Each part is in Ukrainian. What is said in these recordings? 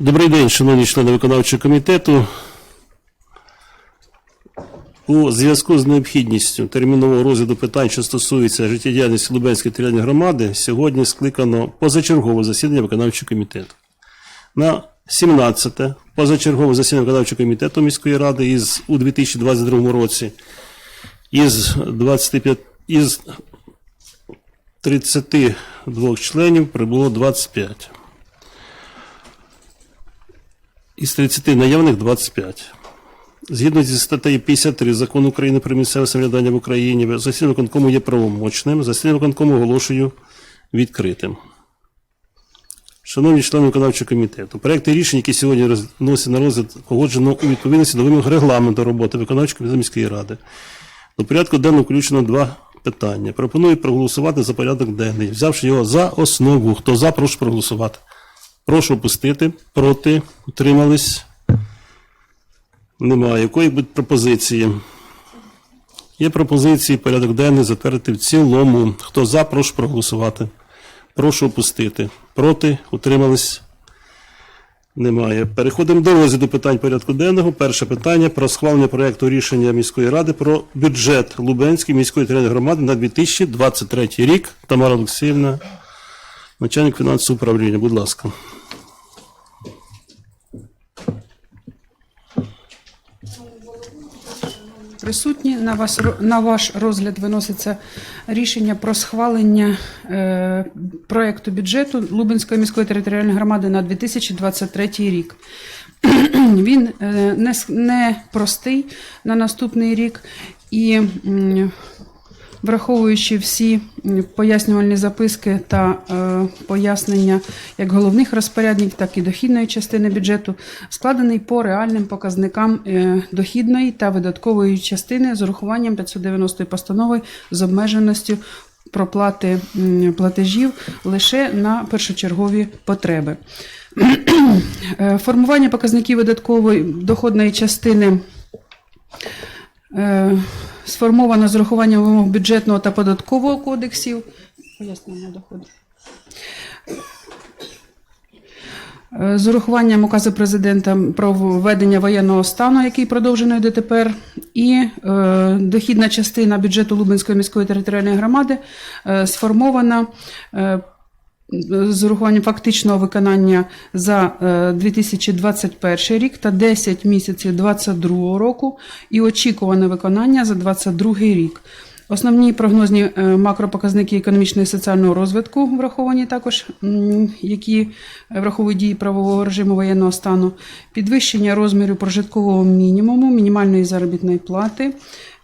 Добрий день, шановні члени виконавчого комітету. У зв'язку з необхідністю термінового розгляду питань, що стосуються життєдіяльності Лубенської територіальної громади, сьогодні скликано позачергове засідання виконавчого комітету. На 17-те позачергове засідання виконавчого комітету міської ради із, у 2022 році із 25 із 32 членів прибуло 25. Із 30 наявних 25. Згідно зі статтею 53 Закону України про місцеве самоврядування в Україні, засідання виконкому є правомочним. Засідання виконкому оголошую відкритим. Шановні члени виконавчого комітету, проекти рішень, які сьогодні вносять на розгляд, погоджено у відповідності до вимог регламенту роботи виконавчого комітету міської ради. До порядку денного включено два питання. Пропоную проголосувати за порядок денний, взявши його за основу. Хто за, прошу проголосувати. Прошу опустити. Проти. Утримались. Немає. Якої будуть пропозиції? Є пропозиції порядок денний затвердити в цілому. Хто за, прошу проголосувати. Прошу опустити. Проти. Утримались. Немає. Переходимо до розгляду питань порядку денного. Перше питання про схвалення проєкту рішення міської ради про бюджет Лубенської міської територіальної громади на 2023 рік. Тамара Олексіївна, начальник фінансового управління. Будь ласка. Присутні на вас на ваш розгляд виноситься рішення про схвалення е, проекту бюджету Лубенської міської територіальної громади на 2023 рік. Він е, не, не простий на наступний рік і м, враховуючи всі пояснювальні записки та е, пояснення як головних розпорядників, так і дохідної частини бюджету, складений по реальним показникам е, дохідної та видаткової частини з урахуванням 590 постанови з обмеженістю проплати платежів лише на першочергові потреби. Е, Формування показників видаткової доходної частини е, сформовано з урахуванням вимог бюджетного та податкового кодексів. Пояснення доходу. Е, З урахуванням указу президента про введення воєнного стану, який продовжений дотепер, і е, дохідна частина бюджету Лубенської міської територіальної громади е, сформована е, з урахуванням фактичного виконання за е, 2021 рік та 10 місяців 2022 року і очікуване виконання за 2022 рік. Основні прогнозні е, макропоказники економічного і соціального розвитку враховані також, які враховують дії правового режиму воєнного стану, підвищення розміру прожиткового мінімуму, мінімальної заробітної плати.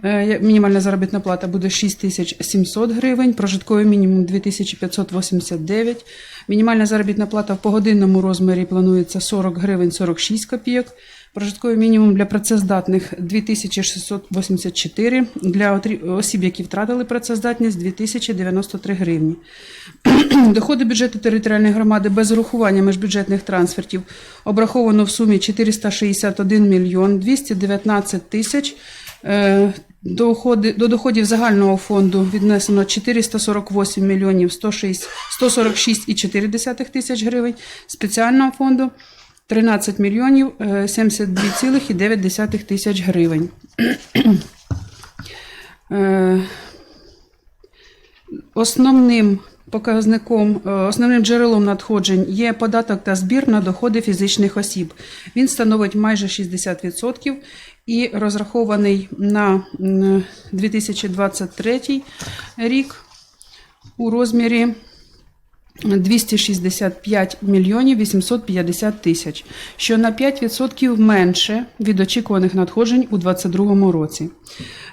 Е, Мінімальна заробітна плата буде 6700 гривень, прожитковий мінімум 2589. Мінімальна заробітна плата в погодинному розмірі планується 40 гривень 46 копійок. Прожитковий мінімум для працездатних 2684, для осіб, які втратили працездатність 2093 гривні. Доходи бюджету територіальної громади без урахування міжбюджетних трансфертів обраховано в сумі 461 мільйон 219 тисяч. Е, до доходів загального фонду віднесено 448 мільйонів 146,4 тисяч гривень, спеціального фонду 13 мільйонів е, 72,9 тисяч гривень. Е, Основним показником, е, основним джерелом надходжень є податок та збір на доходи фізичних осіб. Він становить майже 60% і розрахований на 2023 рік у розмірі 265 мільйонів 850 тисяч, що на 5% менше від очікуваних надходжень у 2022 році.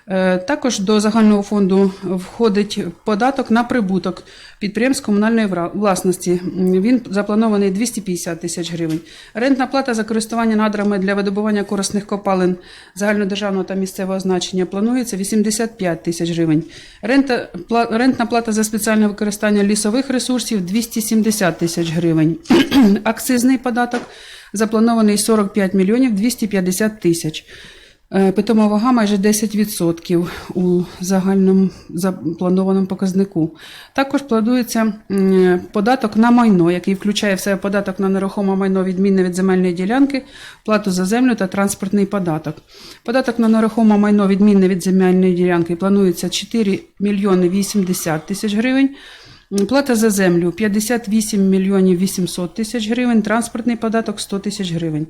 Е, Також до загального фонду входить податок на прибуток підприємств комунальної власності. Він запланований 250 тисяч гривень. Рентна плата за користування надрами для видобування корисних копалин загальнодержавного та місцевого значення планується 85 тисяч гривень. Рента, пла- рентна плата за спеціальне використання лісових ресурсів 270 тисяч гривень. Акцизний податок запланований 45 мільйонів 250 тисяч. Е, Питома вага майже 10% у загальному запланованому показнику. Також планується податок на майно, який включає в себе податок на нерухоме майно відмінне від земельної ділянки, плату за землю та транспортний податок. Податок на нерухоме майно відмінне від земельної ділянки планується 4 мільйони 80 тисяч гривень. Плата за землю 58 мільйонів 800 тисяч гривень, транспортний податок 100 тисяч гривень.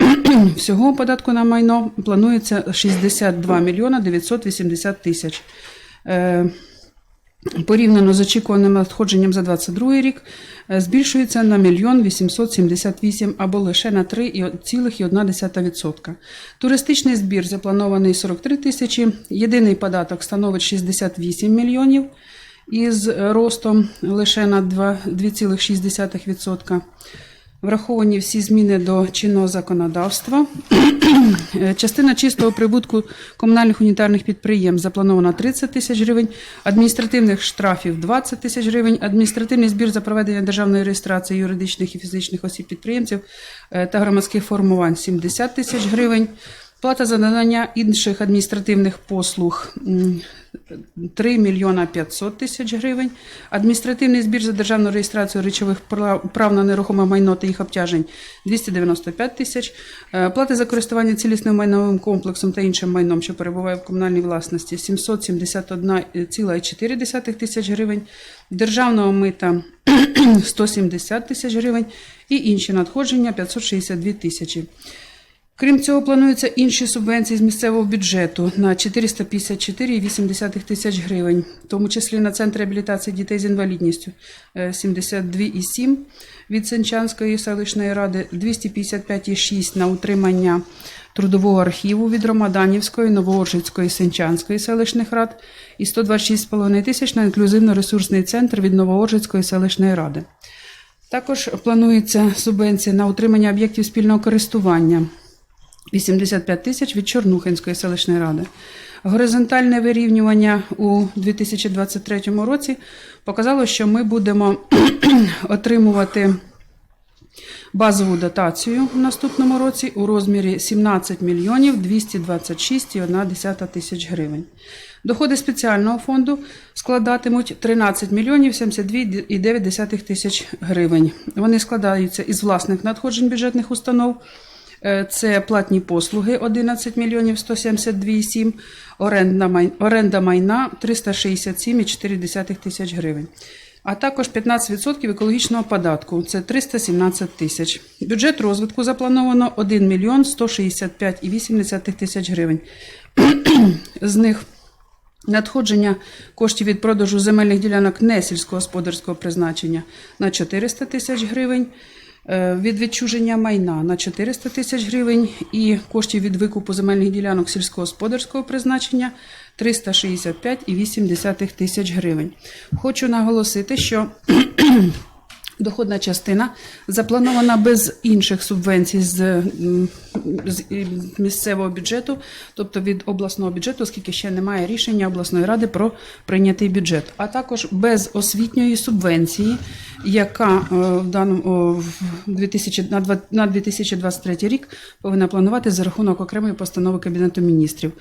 Всього податку на майно планується 62 мільйона 980 тисяч. Е, Порівняно з очікуваним надходженням за 2022 рік е, збільшується на мільйон 878 або лише на 3,1%. Туристичний збір запланований 43 тисячі, єдиний податок становить 68 мільйонів із ростом лише на 2,6%. Враховані всі зміни до чинного законодавства. Частина чистого прибутку комунальних унітарних підприємств запланована 30 тисяч гривень, адміністративних штрафів 20 тисяч гривень, адміністративний збір за проведення державної реєстрації юридичних і фізичних осіб підприємців е, та громадських формувань 70 тисяч гривень. Плата за надання інших адміністративних послуг 3 мільйона 500 тисяч гривень. Адміністративний збір за державну реєстрацію речових прав на нерухоме майно та їх обтяжень 295 тисяч. Е, Плати за користування цілісним майновим комплексом та іншим майном, що перебуває в комунальній власності 771,4 тисяч гривень. Державного мита 170 тисяч гривень і інші надходження 562 тисячі. Крім цього, плануються інші субвенції з місцевого бюджету на 454,8 тисяч гривень, в тому числі на центр реабілітації дітей з інвалідністю е, 72,7 від Сенчанської селищної ради, 255,6 на утримання трудового архіву від Ромаданівської, Новооржицької, Сенчанської селищних рад і 126,5 тисяч на інклюзивно-ресурсний центр від Новооржицької селищної ради. Також планується субвенція на утримання об'єктів спільного користування 85 тисяч від Чорнухинської селищної ради. Горизонтальне вирівнювання у 2023 році показало, що ми будемо отримувати базову дотацію в наступному році у розмірі 17 мільйонів 226,1 тисяч гривень. Доходи спеціального фонду складатимуть 13 мільйонів 72,9 тисяч гривень. Вони складаються із власних надходжень бюджетних установ. Е, Це платні послуги 11 мільйонів 172,7, оренда, оренда майна 367,4 тисяч гривень. А також 15% екологічного податку це 317 тисяч. Бюджет розвитку заплановано 1 мільйон 165,8 тисяч гривень. З них Надходження коштів від продажу земельних ділянок не сільськогосподарського призначення на 400 тисяч гривень, від відчуження майна на 400 тисяч гривень і коштів від викупу земельних ділянок сільськогосподарського призначення 365,8 тисяч гривень. Хочу наголосити, що Доходна частина запланована без інших субвенцій з, з місцевого бюджету, тобто від обласного бюджету, оскільки ще немає рішення обласної ради про прийнятий бюджет, а також без освітньої субвенції, яка е, в даному в 2000, на 2023 рік повинна планувати за рахунок окремої постанови Кабінету міністрів.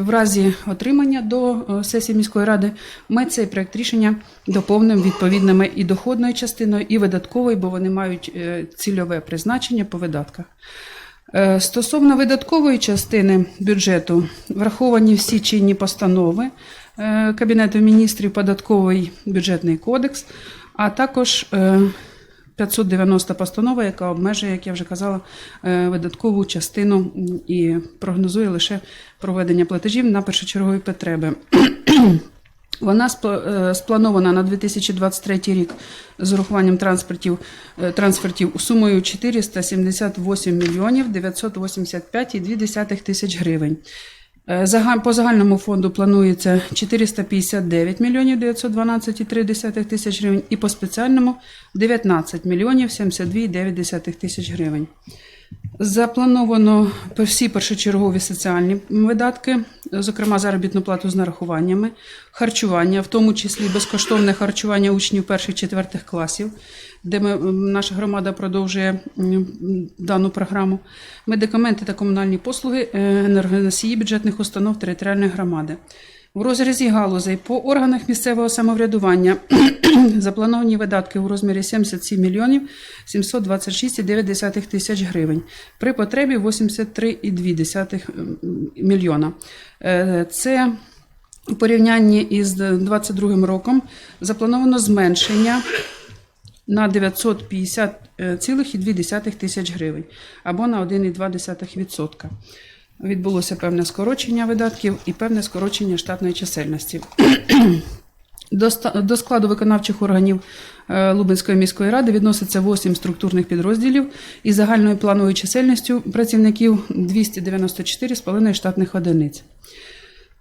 В разі отримання до е, сесії міської ради ми цей проект рішення доповнимо відповідними і доходною частиною, і видатковою, бо вони мають е, цільове призначення по видатках. Е, Стосовно видаткової частини бюджету, враховані всі чинні постанови Кабінету міністрів, податковий бюджетний кодекс, а також 590 постанова, яка обмежує, як я вже казала, е, видаткову частину і прогнозує лише проведення платежів на першочергові потреби. Вона е, спланована на 2023 рік з урахуванням транспортів, е, трансфертів сумою 478 мільйонів 985,2 тисяч гривень. Е, По загальному фонду планується 459 мільйонів 912,3 тисяч гривень і по спеціальному 19 мільйонів 72,9 тисяч гривень. Заплановано всі першочергові соціальні видатки, зокрема заробітну плату з нарахуваннями, харчування, в тому числі безкоштовне харчування учнів перших-четвертих класів, де ми, наша громада продовжує дану програму, медикаменти та комунальні послуги, е, енергоносії бюджетних установ територіальної громади. В розрізі галузей по органах місцевого самоврядування заплановані видатки у розмірі 77 мільйонів 726,9 тисяч гривень. При потребі 83,2 мільйона. Е, Це у порівнянні із 2022 роком заплановано зменшення на 950,2 тисяч гривень або на 1,2%. Відбулося певне скорочення видатків і певне скорочення штатної чисельності. До складу виконавчих органів е, Лубенської міської ради відноситься 8 структурних підрозділів із загальною плановою чисельністю працівників 294,5 штатних одиниць.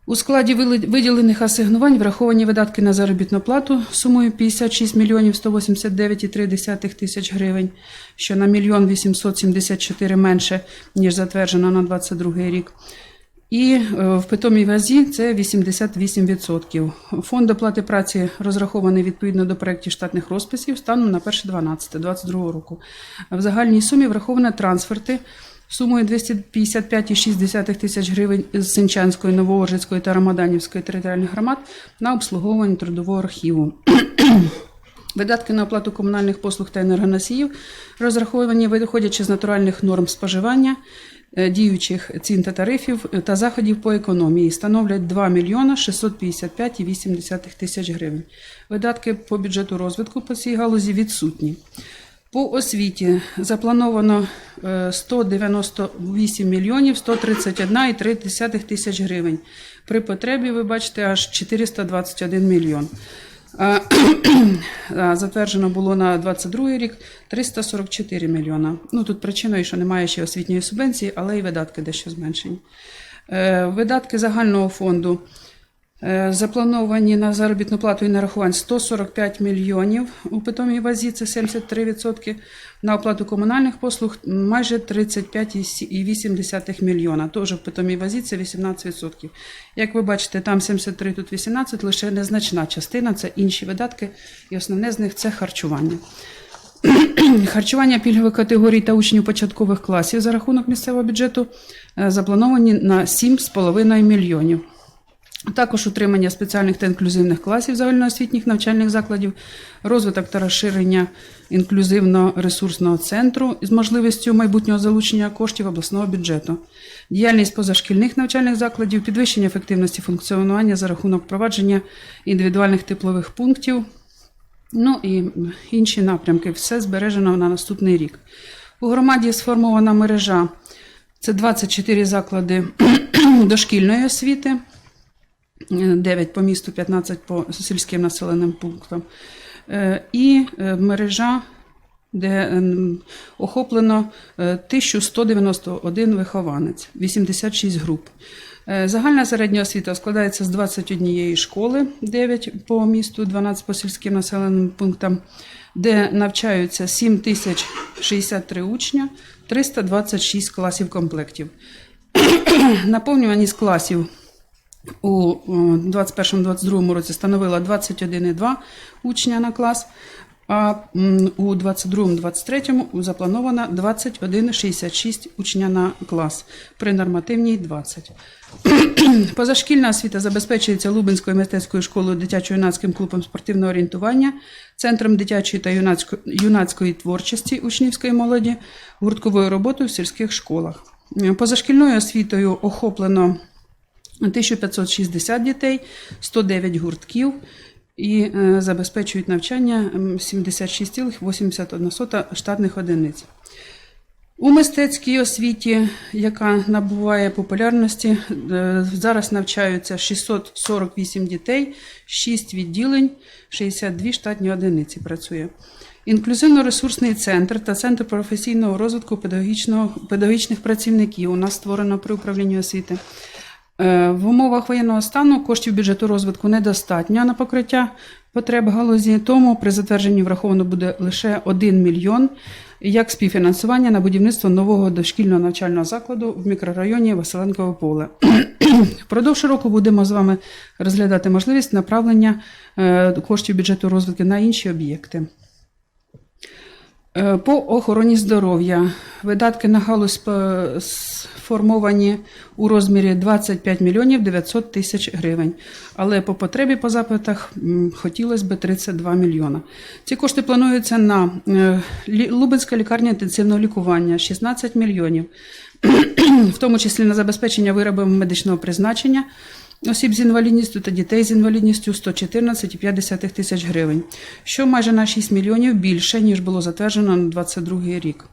У складі виділених асигнувань враховані видатки на заробітну плату сумою 56 мільйонів 189,3 тисяч гривень, що на мільйон 874 менше, ніж затверджено на 22 рік. І е, в питомій вазі це 88%. Фонд оплати праці розрахований відповідно до проєктів штатних розписів станом на 1.12.22 року. В загальній сумі враховано трансферти сумою 255,6 тисяч гривень з Сенчанської, Новооржицької та Рамаданівської територіальних громад на обслуговування трудового архіву. Видатки на оплату комунальних послуг та енергоносіїв розраховані виходячи з натуральних норм споживання, е, діючих цін та тарифів та заходів по економії становлять 2 мільйона 655,8 тисяч гривень. Видатки по бюджету розвитку по цій галузі відсутні. По освіті заплановано е, 198 мільйонів 131,3 тисяч гривень. При потребі, ви бачите, аж 421 мільйон. Затверджено було на 22 рік 344 мільйона. Ну тут причиною, що немає ще освітньої субвенції, але і видатки дещо зменшені. Е, Видатки загального фонду е, заплановані на заробітну плату і нарахувань 145 мільйонів у питомій вазі, це 73%. На оплату комунальних послуг майже 35,8 мільйона. Теж в питомій вазі це 18%. Як ви бачите, там 73, тут 18, лише незначна частина це інші видатки, і основне з них це харчування. Харчування пільгових категорій та учнів початкових класів за рахунок місцевого бюджету е, заплановані на 7,5 мільйонів. Також утримання спеціальних та інклюзивних класів загальноосвітніх навчальних закладів, розвиток та розширення інклюзивно-ресурсного центру з можливістю майбутнього залучення коштів обласного бюджету, діяльність позашкільних навчальних закладів, підвищення ефективності функціонування за рахунок впровадження індивідуальних теплових пунктів, ну і інші напрямки. Все збережено на наступний рік. У громаді сформована мережа. Це 24 заклади дошкільної освіти. 9 по місту, 15 по сільським населеним пунктам. Е, І е, мережа, де ем, охоплено е, 1191 вихованець, 86 груп. Е, Загальна середня освіта складається з 21 школи, 9 по місту, 12 по сільським населеним пунктам, де навчаються 7063 учня, 326 класів комплектів. Наповнюваність класів у 2021-2022 році становила 21,2 учня на клас, а у 2022-2023 заплановано 21,66 учня на клас при нормативній 20. Позашкільна освіта забезпечується Лубенською мистецькою школою дитячо-юнацьким клубом спортивного орієнтування, центром дитячої та юнацько- юнацької творчості учнівської молоді, гуртковою роботою в сільських школах. Позашкільною освітою охоплено 1560 дітей, 109 гуртків і е, забезпечують навчання 76,81 штатних одиниць. У мистецькій освіті, яка набуває популярності, е, зараз навчаються 648 дітей, 6 відділень, 62 штатні одиниці працює. Інклюзивно-ресурсний центр та центр професійного розвитку педагогічних працівників у нас створено при управлінні освіти. Е, В умовах воєнного стану коштів бюджету розвитку недостатньо на покриття потреб галузі, тому при затвердженні враховано буде лише 1 мільйон як співфінансування на будівництво нового дошкільного навчального закладу в мікрорайоні Василенкове поле. Впродовж року будемо з вами розглядати можливість направлення е, коштів бюджету розвитку на інші об'єкти. Е, По охороні здоров'я видатки на галузь сформовані у розмірі 25 мільйонів 900 тисяч гривень. Але по потребі по запитах хотілося б 32 мільйона. Ці кошти плануються на е, Лубенська лікарня інтенсивного лікування 16 мільйонів, в тому числі на забезпечення виробами медичного призначення осіб з інвалідністю та дітей з інвалідністю 114,5 тисяч гривень, що майже на 6 мільйонів більше, ніж було затверджено на 2022 рік.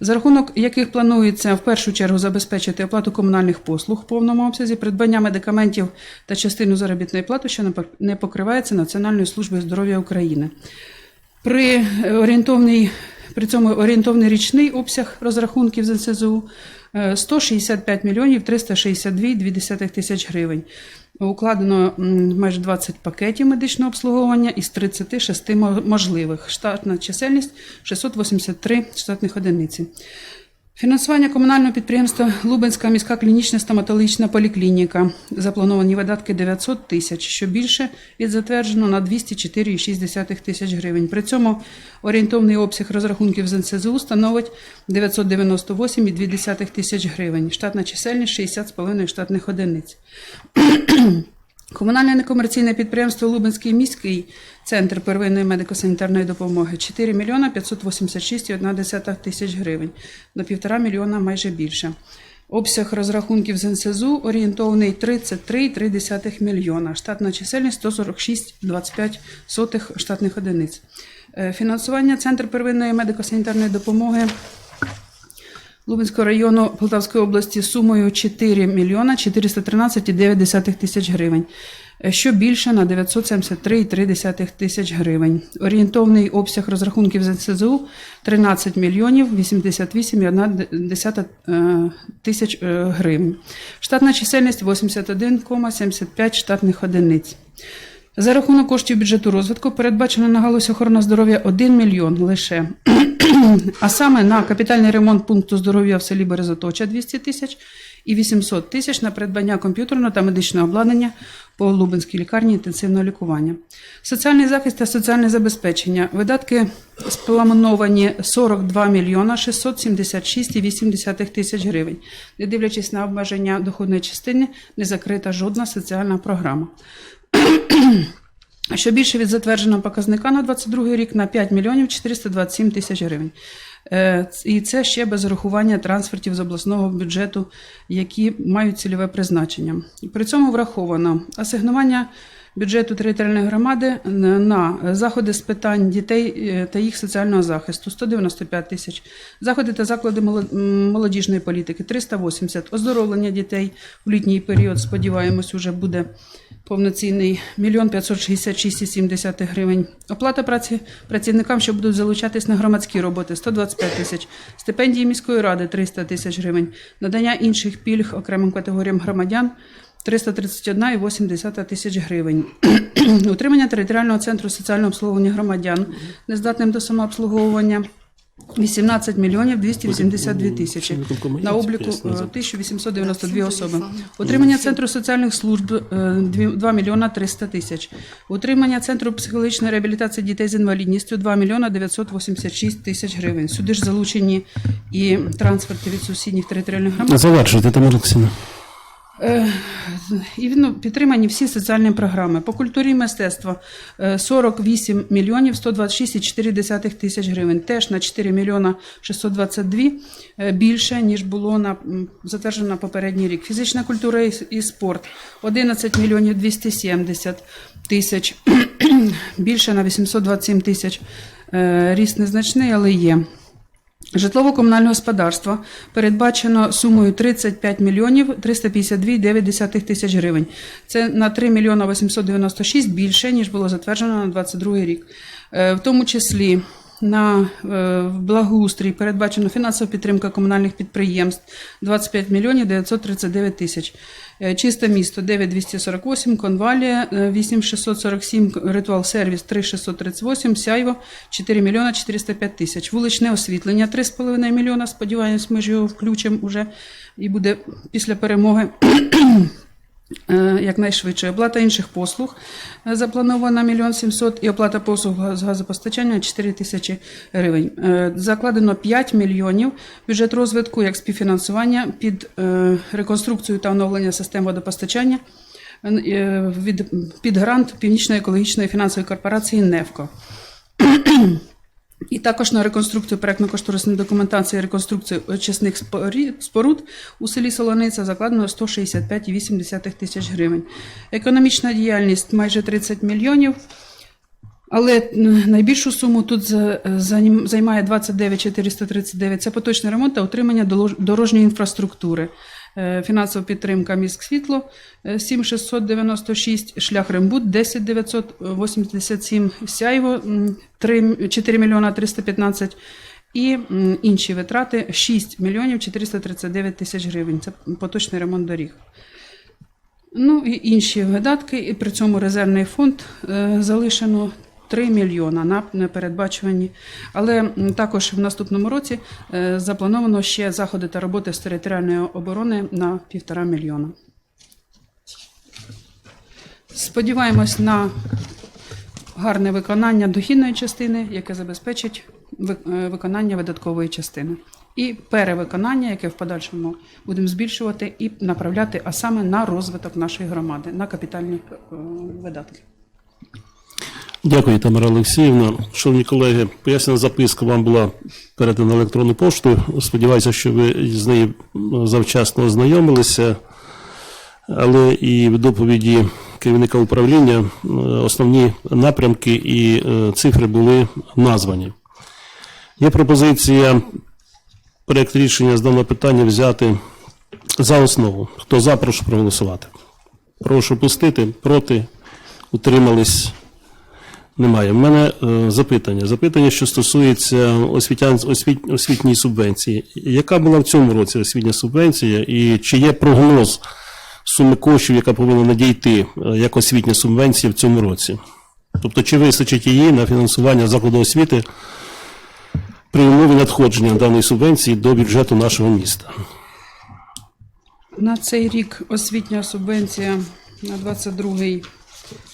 За рахунок яких планується в першу чергу забезпечити оплату комунальних послуг в повному обсязі, придбання медикаментів та частину заробітної плати, що не покривається Національною службою здоров'я України. При орієнтовній при цьому орієнтовний річний обсяг розрахунків з НСЗУ е, 165 мільйонів 362,2 тисяч гривень. Укладено майже 20 пакетів медичного обслуговування із 36 мо- можливих. Штатна чисельність 683 штатних одиниці. Фінансування комунального підприємства Лубенська міська клінічна стоматологічна поліклініка. Заплановані видатки 900 тисяч, що більше від затверджено на 204,6 тисяч гривень. При цьому орієнтовний обсяг розрахунків з НСЗУ становить 998,2 тисяч гривень. Штатна чисельність 60,5 штатних одиниць. Комунальне некомерційне підприємство Лубенський міський центр первинної медико-санітарної допомоги 4 мільйона 586,1 тисяч гривень на півтора мільйона майже більше. Обсяг розрахунків з НСЗУ орієнтовний 33,3 мільйона. Штатна чисельність 146,25 штатних одиниць. Е, Фінансування Центр первинної медико-санітарної допомоги Лубенського району Полтавської області сумою 4 мільйона 413,9 тисяч гривень, е, що більше на 973,3 тисяч гривень. Орієнтовний обсяг розрахунків з НСЗУ 13 мільйонів 88,1 е, тисяч е, гривень. Штатна чисельність 81,75 штатних одиниць. За рахунок коштів бюджету розвитку передбачено на галузь охорони здоров'я 1 мільйон лише. А саме на капітальний ремонт пункту здоров'я в селі Березоточа 200 тисяч і 800 тисяч на придбання комп'ютерного та медичного обладнання по Лубенській лікарні інтенсивного лікування. Соціальний захист та соціальне забезпечення. Видатки сплановані 42 мільйона 676,8 тисяч гривень. Не дивлячись на обмеження доходної частини, не закрита жодна соціальна програма. Що більше від затвердженого показника на 22 рік на 5 мільйонів 427 тисяч гривень. Е, І це ще без рахування трансфертів з обласного бюджету, які мають цільове призначення. При цьому враховано асигнування бюджету територіальної громади на- на заходи з питань дітей е, та їх соціального захисту 195 тисяч, заходи та заклади молодіжної політики 380, оздоровлення дітей в літній період, сподіваємось, уже буде повноцінний 1 566,7 гривень. Оплата праці працівникам, що будуть залучатись на громадські роботи 125 тисяч, стипендії міської ради 300 тисяч гривень, надання інших пільг окремим категоріям громадян 331,8 тисяч гривень. Утримання територіального центру соціального обслуговування громадян нездатним до самообслуговування 18 мільйонів 282 тисячі. На обліку е, 1892 особи. Утримання центру соціальних служб е, 2 мільйона 300 тисяч. Утримання центру психологічної реабілітації дітей з інвалідністю 2 мільйона 986 тисяч гривень. Сюди ж залучені і трансферти від сусідніх територіальних громад. Завершуйте, Тамара Олексійовна. Е, І ну, підтримані всі соціальні програми. По культурі і мистецтва е, 48 мільйонів 126,4 тисяч гривень. Теж на 4 мільйона 622 е, більше, ніж було на, затверджено на попередній рік. Фізична культура і, спорт 11 мільйонів 270 тисяч, більше на 827 тисяч. Ріст незначний, але є. Житлово-комунальне господарство передбачено сумою 35 мільйонів 352,9 тисяч гривень. Це на 3 мільйона 896 більше, ніж було затверджено на 22 рік. Е, В тому числі на е, благоустрій передбачено фінансова підтримка комунальних підприємств 25 мільйонів 939 тисяч. Е, Чисте місто 9248, Конвалія е, 8647, Ритуал Сервіс 3638, Сяйво 4 мільйона 405 тисяч. Вуличне освітлення 3,5 мільйона. Сподіваємось, ми ж його включимо уже і буде після перемоги. Е, якнайшвидше. Оплата інших послуг е, запланована 1 мільйон 700 і оплата послуг з газопостачання 4 тисячі гривень. Е, Закладено 5 мільйонів бюджет розвитку як співфінансування під реконструкцію та оновлення систем водопостачання під грант Північної екологічної фінансової корпорації «Невко». І також на реконструкцію проектно-кошторисної документації, реконструкцію очисних споруд у селі Солониця закладено 165,8 тисяч гривень. Економічна діяльність майже 30 мільйонів. Але найбільшу суму тут займає 29 439 – це поточний ремонт та утримання дорожньої інфраструктури. Е, Фінансова підтримка міськсвітло е, 7696, шлях Рембут 10 987, Сяйво 3, 4 мільйона 315 і інші витрати 6 мільйонів 439 тисяч гривень. Це поточний ремонт доріг. Ну і інші видатки, і при цьому резервний фонд е, залишено 3 мільйона на непередбачувані. Але також в наступному році е, заплановано ще заходи та роботи з територіальної оборони на півтора мільйона. Сподіваємось на гарне виконання дохідної частини, яке забезпечить е, виконання видаткової частини. І перевиконання, яке в подальшому будемо збільшувати і направляти, а саме на розвиток нашої громади, на капітальні е, видатки. Дякую, Тамара Олексіївна. Шановні колеги, пояснена записка вам була передана електронною поштою. Сподіваюся, що ви з нею завчасно ознайомилися. Але і в доповіді керівника управління е, основні напрямки і е, цифри були названі. Є пропозиція проєкт рішення з даного питання взяти за основу. Хто за, прошу проголосувати. Прошу пустити, проти, утримались. Немає. В мене е, запитання. Запитання, що стосується освітян, освіт, освітньої субвенції. Яка була в цьому році освітня субвенція і чи є прогноз суми коштів, яка повинна надійти е, як освітня субвенція в цьому році? Тобто, чи вистачить її на фінансування закладу освіти при умові надходження даної субвенції до бюджету нашого міста? На цей рік освітня субвенція на 22-й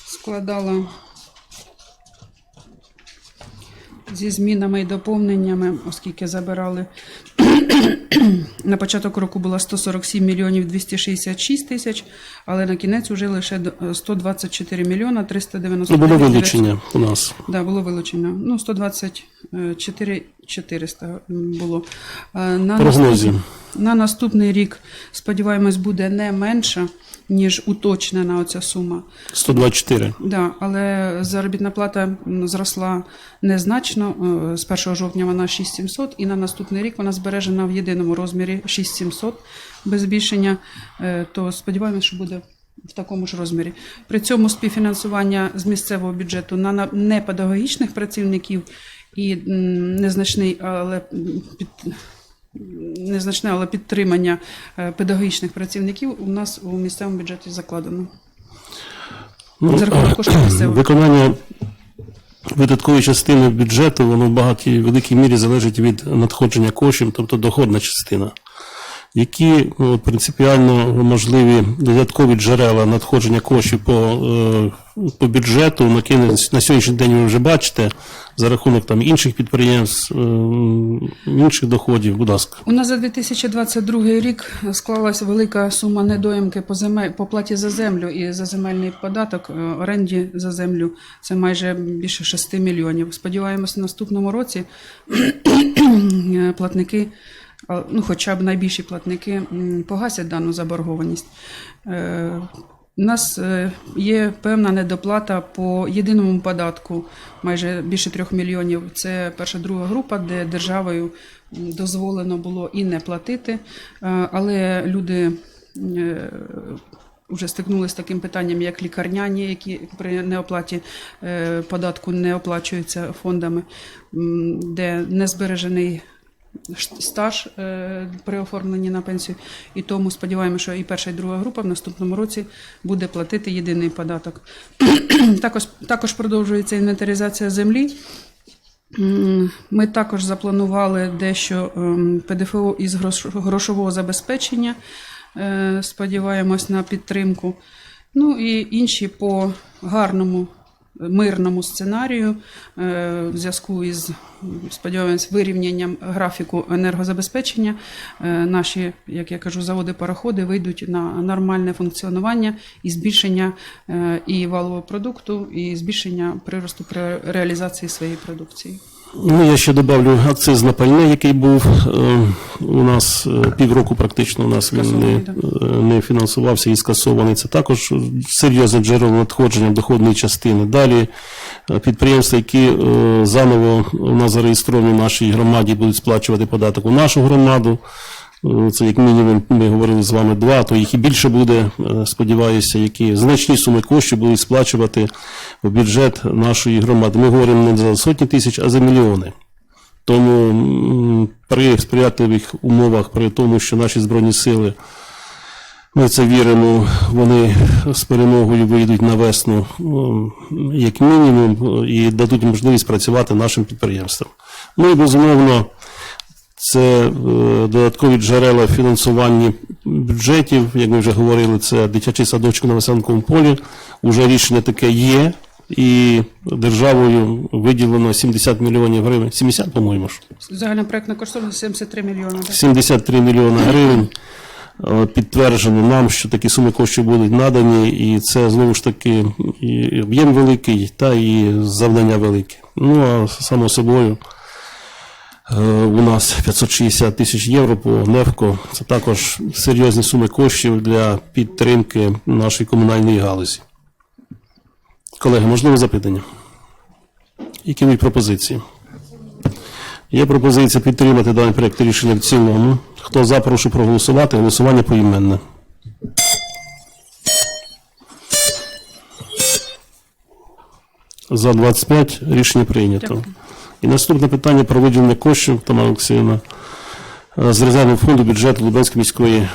складала зі змінами і доповненнями, оскільки забирали на початок року було 147 мільйонів 266 тисяч, але на кінець вже лише 124 мільйона Ну, 399 було вилучення у нас. Да, було вилучено. Ну, 124 400 було. На Прогнозі. наступ- На наступний рік, сподіваємось, буде не менша, ніж уточнена оця сума. 124. Да, але заробітна плата зросла незначно. Е, З 1 жовтня вона 6700, і на наступний рік вона збережена в єдиному розмірі 6700 без збільшення. Е, То сподіваємось, що буде в такому ж розмірі. При цьому співфінансування з місцевого бюджету на непедагогічних працівників і незначний, але під. Незначне, але підтримання е, педагогічних працівників у нас у місцевому бюджеті закладено. Ну, За рахунок коштів місцевого. Виконання видаткової частини бюджету, воно в багатій великій мірі залежить від надходження коштів, тобто доходна частина. Які ну, принципіально можливі додаткові джерела надходження коштів по, е, по бюджету Макінець на сьогоднішній день ви вже бачите за рахунок там інших підприємств, е, інших доходів, будь ласка. У нас за 2022 рік склалася велика сума недоїмки по земель по платі за землю і за земельний податок е, оренді за землю. Це майже більше 6 мільйонів. Сподіваємось, в наступному році е, платники, ну хоча б найбільші платники, погасять дану заборгованість. У нас е, є певна недоплата по єдиному податку, майже більше трьох мільйонів. Це перша друга група, де державою дозволено було і не платити, Е, але люди е, вже стикнулися з таким питанням, як лікарняні, які при неоплаті податку не оплачуються фондами, де не збережений стаж е, при оформленні на пенсію. І тому сподіваємося, що і перша, і друга група в наступному році буде платити єдиний податок. також, також продовжується інвентаризація землі. Ми також запланували дещо ем, ПДФО із грошового забезпечення. Е, Сподіваємось на підтримку. Ну і інші по гарному мирному сценарію е, в зв'язку із сподіваємось вирівнянням графіку енергозабезпечення. е, Наші, як я кажу, заводи пароходи вийдуть на нормальне функціонування і збільшення е, і валового продукту, і збільшення приросту при реалізації своєї продукції. Ну, я ще добавлю акциз на пальне, який був е, у нас е, півроку практично у нас він не, е, не фінансувався і скасований. Це також серйозне джерело надходження доходної частини. Далі підприємства, які заново у нас зареєстровані в нашій громаді, будуть сплачувати податок у нашу громаду. Е, Це як мінімум, ми говорили з вами два, то їх і більше буде, е, сподіваюся, які значні суми коштів будуть сплачувати в бюджет нашої громади. Ми говоримо не за сотні тисяч, а за мільйони. Тому при сприятливих умовах, при тому, що наші Збройні сили, ми це віримо, вони з перемогою вийдуть на весну як мінімум і дадуть можливість працювати нашим підприємствам. Ну і безумовно, це е, додаткові джерела фінансування бюджетів, як ми вже говорили, це дитячий садочок на Веселенковому полі. Уже рішення таке є, і державою виділено 70 мільйонів гривень. 70, по-моєму ж. Загальна проектна кошторисність 73 мільйони. так? 73 мільйони гривень. Е, Підтверджено нам, що такі суми коштів будуть надані, і це знову ж таки і об'єм великий, та і завдання велике. Ну а само собою. Е, У нас 560 тисяч євро по НЕФКО. Це також серйозні суми коштів для підтримки нашої комунальної галузі. Колеги, можливо запитання? Які будуть пропозиції? Є пропозиція підтримати даний проєкт рішення в цілому. Хто за, прошу проголосувати. Голосування поіменне. За 25 рішення прийнято. І наступне питання про виділення коштів, Тамара Олексіївна, е, з резервного фонду бюджету Лубенської міської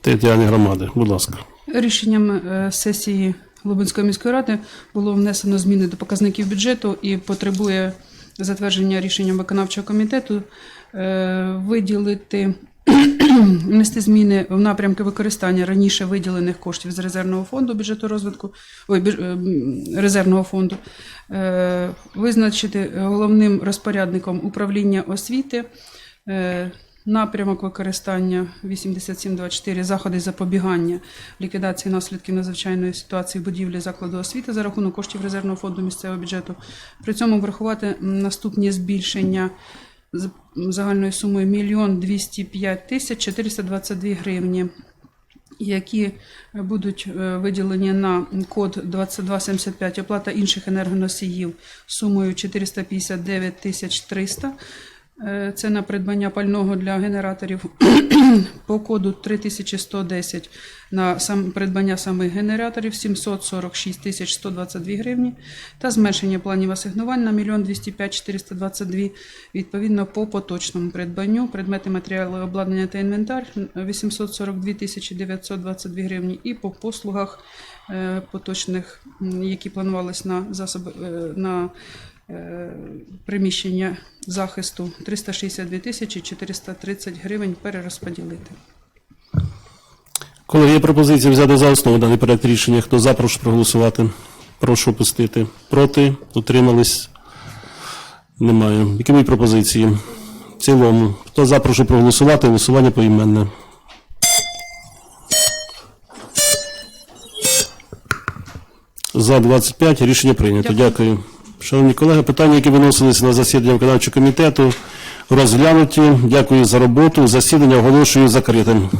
територіальної громади. Будь ласка. Рішенням е, сесії Лубенської міської ради було внесено зміни до показників бюджету і потребує затвердження рішенням виконавчого комітету е, виділити внести зміни в напрямки використання раніше виділених коштів з резервного фонду бюджету розвитку ой, бюж- е, резервного фонду, е, визначити головним розпорядником управління освіти. е, Напрямок використання 8724 заходи запобігання ліквідації наслідків надзвичайної ситуації будівлі закладу освіти за рахунок коштів резервного фонду місцевого бюджету. При цьому врахувати наступні збільшення з загальною сумою 1 205 тисяч 422 гривні, які будуть е, виділені на код 2275 оплата інших енергоносіїв сумою 459 тисяч 300. Е, Це на придбання пального для генераторів по коду 3110 на сам, придбання самих генераторів 746 тисяч 122 гривні та зменшення планів асигнувань на 1 205 422 відповідно по поточному придбанню. Предмети матеріали обладнання та інвентар 842 тисячі 922 гривні і по послугах е, поточних, які планувалися на засоби е, на е, приміщення захисту 362 тисячі 430 гривень перерозподілити. Колеги, є пропозиція взяти за основу даний проект рішення. Хто за, прошу проголосувати. Прошу опустити. Проти? Утримались? Немає. Які будуть пропозиції? В цілому. Хто за, прошу проголосувати. Голосування поіменне. За 25 рішення прийнято. Дякую. Шановні колеги, питання, які виносилися на засідання виконавчого комітету, розглянуті. Дякую за роботу. Засідання оголошую закритим.